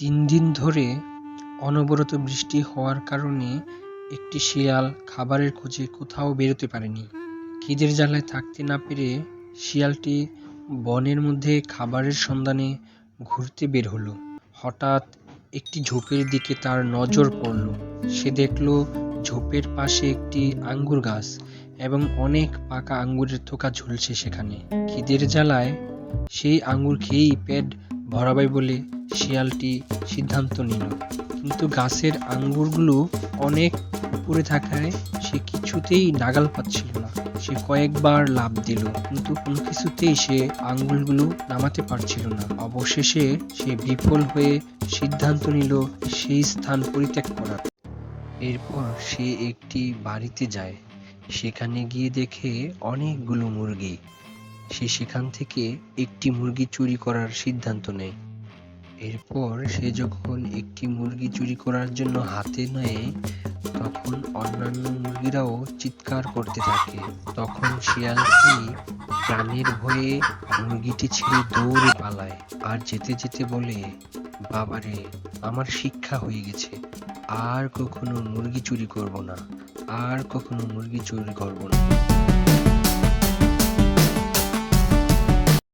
তিন দিন ধরে অনবরত বৃষ্টি হওয়ার কারণে একটি শিয়াল খাবারের খোঁজে কোথাও বেরোতে পারেনি। খিদের জ্বালায় থাকতে না পেরে শিয়ালটি বনের মধ্যে খাবারের সন্ধানে ঘুরতে বের হলো। হঠাৎ একটি ঝোপের দিকে তার নজর পড়ল। সে দেখল ঝোপের পাশে একটি আঙ্গুর গাছ এবং অনেক পাকা আঙ্গুরের থোকা ঝুলছে সেখানে। খিদের জ্বালায় সেই আঙ্গুর খেয়েই পেট ভরাবে বলে শিয়ালটি সিদ্ধান্ত নিল। কিন্তু গাছের আঙ্গুরগুলো অনেক উপরে থাকায় সে কিছুতেই নাগাল পাচ্ছিল না। সে কয়েকবার লাভ দিল, কিন্তু কোনো কিছুতেই সে আঙ্গুলগুলো নামাতে পারছিল না। অবশেষে সে বিফল হয়ে সিদ্ধান্ত নিল সেই স্থান পরিত্যাগ করার। এরপর সে একটি বাড়িতে যায়। সেখানে গিয়ে দেখে অনেকগুলো মুরগি। সে সেখান থেকে একটি মুরগি চুরি করার সিদ্ধান্ত নেয়। এরপর সে যখন একটি মুরগি চুরি করার জন্য হাতে নেয়, তখন অন্যান্য মুরগিরাও চিৎকার করতে থাকে। তখন শিয়ালটি প্রাণের ভয়ে মুরগিটি ছেড়ে দৌড়ে পালায় আর যেতে যেতে বলে, বাবারে, আমার শিক্ষা হয়ে গেছে। আর কখনো মুরগি চুরি করব না। আর কখনো মুরগি চুরি করব না।